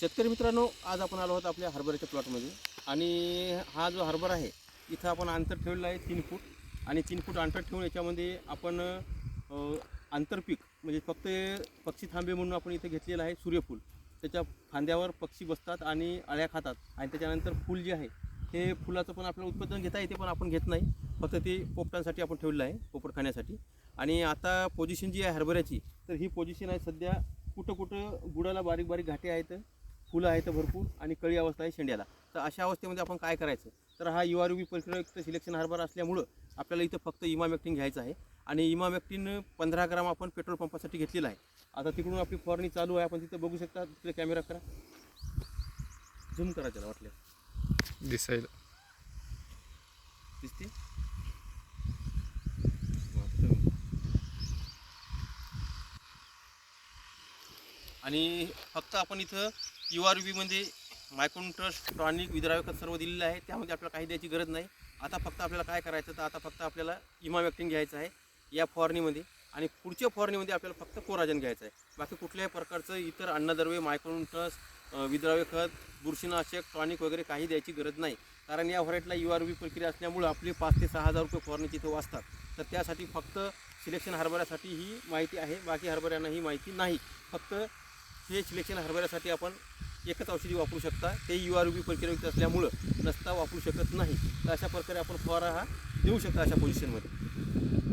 शेतकरी मित्रांनो आज आपण आलो आहोत आपल्या हरभऱ्याच्या प्लॉटमध्ये. आणि हा जो हरभरा आहे इथं आपण अंतर ठेवलेलं आहे तीन फूट. आणि तीन फूट अंतर ठेवून याच्यामध्ये आपण आंतरपीक म्हणजे फक्त पक्षी थांबे म्हणून आपण इथे घेतलेलं आहे सूर्यफूल. त्याच्या फांद्यावर पक्षी बसतात आणि अळ्या खातात. आणि त्याच्यानंतर फूल जे आहे हे फुलाचं पण आपल्याला उत्पादन घेता येते पण आपण घेत नाही. फक्त ते पोपटांसाठी आपण ठेवलेलं आहे पोपट खाण्यासाठी आणि आता पोझिशन जी आहे हरभऱ्याची तर ही पोझिशन आहे सध्या कुठं कुठं बुडाला बारीक बारीक घाटे आहेत फुलं आहेत भरपूर आणि कळी अवस्था आहे शेंड्याला. तर अशा अवस्थेमध्ये आपण काय करायचं? तर हा यू आर बी प्रक्रियायुक्त सिलेक्शन हरभरा असल्यामुळं आपल्याला इथं फक्त इमामॅक्टिन घ्यायचं आहे. आणि इमामॅक्टिन पंधरा ग्राम आपण पेट्रोल पंपासाठी घेतलेला आहे. आता तिकडून आपली फवारणी चालू आहे. आपण तिथं बघू शकता तिथे कॅमेरा करा. झूम करा त्याला वाटलं. दिसायला. दिसते? आणि फक्त आपण इथं यू आर बीमध्ये मायक्रोन ट्रस्ट टॉनिक विद्रावक सर्व दिलेलं आहे. त्यामध्ये आपल्याला काही द्यायची गरज नाही. आता फक्त आपल्याला काय करायचं तर आता फक्त आपल्याला इमा वॅक्टिंग घ्यायचं आहे या फवारणीमध्ये. आणि पुढच्या फवारणीमध्ये आपल्याला फक्त कोराजन घ्यायचं आहे. बाकी कुठल्याही प्रकारचं इतर अन्नद्रव्य मायक्रोन ट्रस्ट विद्राव्य खत बुरशीनाशक टॉनिक वगैरे काही द्यायची गरज नाही. कारण या व्हरायटीला यू आर बी प्रक्रिया असल्यामुळं आपले पाच ते सहा हजार रुपये फवारणीचे इथं वाचतात. तर त्यासाठी फक्त सिलेक्शन हरभऱ्यासाठी ही माहिती आहे. बाकी हरभऱ्यांना ही माहिती नाही. फक्त हे सिलेक्शन हरभऱ्यासाठी आपण एकच औषधी वापरू शकता. ते यू आर बी प्रक्रियायुक्त असल्यामुळं नसता वापरू शकत नाही. तर अशा प्रकारे आपण फवारा हा देऊ शकता अशा पोझिशनमध्ये